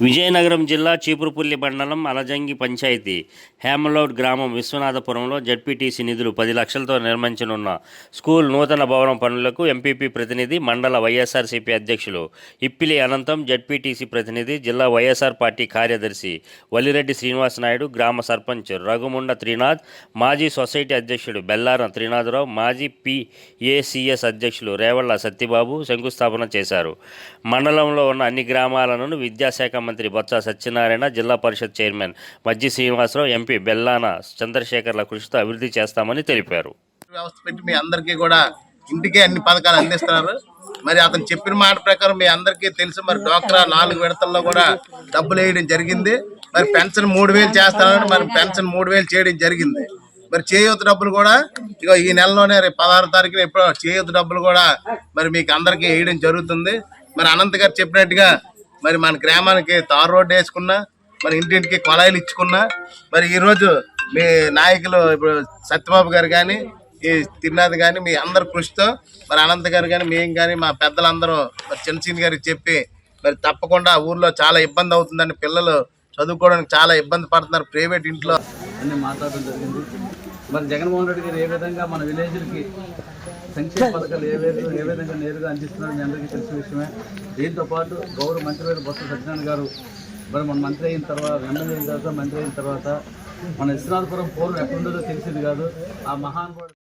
విజయనగరం జిల్లా చీపురుపల్లి మండలం అలజంగి పంచాయతీ హేమలౌడ్ గ్రామం విశ్వనాథపురంలో జడ్పీటీసీ నిధులు పది లక్షలతో నిర్మించనున్న స్కూల్ నూతన భవనం పనులకు ఎంపీపీ ప్రతినిధి మండల వైఎస్ఆర్సీపీ అధ్యక్షులు ఇప్పిలి అనంతం జడ్పీటీసీ ప్రతినిధి జిల్లా వైఎస్ఆర్ పార్టీ కార్యదర్శి వల్లిరెడ్డి శ్రీనివాస్ నాయుడు గ్రామ సర్పంచ్ రఘుముండ త్రినాథ్ మాజీ సొసైటీ అధ్యక్షుడు బెల్లారం త్రినాథరావు మాజీ పిఏసిఎస్ అధ్యక్షులు రేవళ్ళ సత్యబాబు శంకుస్థాపన చేశారు. మండలంలో ఉన్న అన్ని గ్రామాలను విద్యాశాఖ మంత్రి బొత్స సత్యనారాయణ జిల్లా పరిషత్ చైర్మన్ మజ్జి శ్రీనివాసరావు ఎంపీ బెల్లాన చంద్రశేఖర్ల కృషితో అభివృద్ధి చేస్తామని తెలిపారు. వ్యవస్థ పెట్టి మీ అందరికీ కూడా ఇంటికే అన్ని పథకాలు అందిస్తున్నారు. మరి అతను చెప్పిన మాట ప్రకారం మీ అందరికీ తెలుసు మరి డోక్రా నాలుగు విడతల్లో కూడా డబ్బులు వేయడం జరిగింది. మరి పెన్షన్ మూడు వేలు చేస్తానని మరి పెన్షన్ మూడు వేలు చేయడం జరిగింది. మరి చేయూత డబ్బులు కూడా ఇగో ఈ నెలలోనే రేపు పదహారు తారీఖున ఎప్పుడో చేయూత డబ్బులు కూడా మరి మీకు అందరికీ వేయడం జరుగుతుంది. మరి అనంత్ గారు చెప్పినట్టుగా మరి మన గ్రామానికి తారు రోడ్డు వేసుకున్నా మరి ఇంటింటికి కొలాయిలు ఇచ్చుకున్నా మరి ఈరోజు మీ నాయకులు ఇప్పుడు సత్యబాబు గారు కానీ ఈ తిరునాథ్ కానీ మీ అందరి కృషితో మరి అనంత్ గారు కానీ మేము కానీ మా పెద్దలందరూ మరి చిన్నసీని గారికి చెప్పి మరి తప్పకుండా ఊర్లో చాలా ఇబ్బంది అవుతుందని పిల్లలు చదువుకోవడానికి చాలా ఇబ్బంది పడుతున్నారు ప్రైవేట్ ఇంట్లో. అన్ని మాట్లాడడం జరిగింది. మరి జగన్మోహన్ రెడ్డి గారు ఏ విధంగా మన విలేజ్లకి సంక్షేమ పథకాలు ఏ విధంగా ఏ విధంగా నేరుగా అందిస్తున్నారని మీ అందరికీ తెలిసిన విషయమే. దీంతో పాటు గౌరవ మంత్రివర్గ బొత్స సత్యనారాయణ గారు మరి మన మంత్రి అయిన తర్వాత ఎమ్మెల్యే అయిన తర్వాత మంత్రి అయిన తర్వాత మన విశ్వనాథపురం పూర్వం ఎక్కడుందో తెలిసింది కాదు. ఆ మహానుభావుడు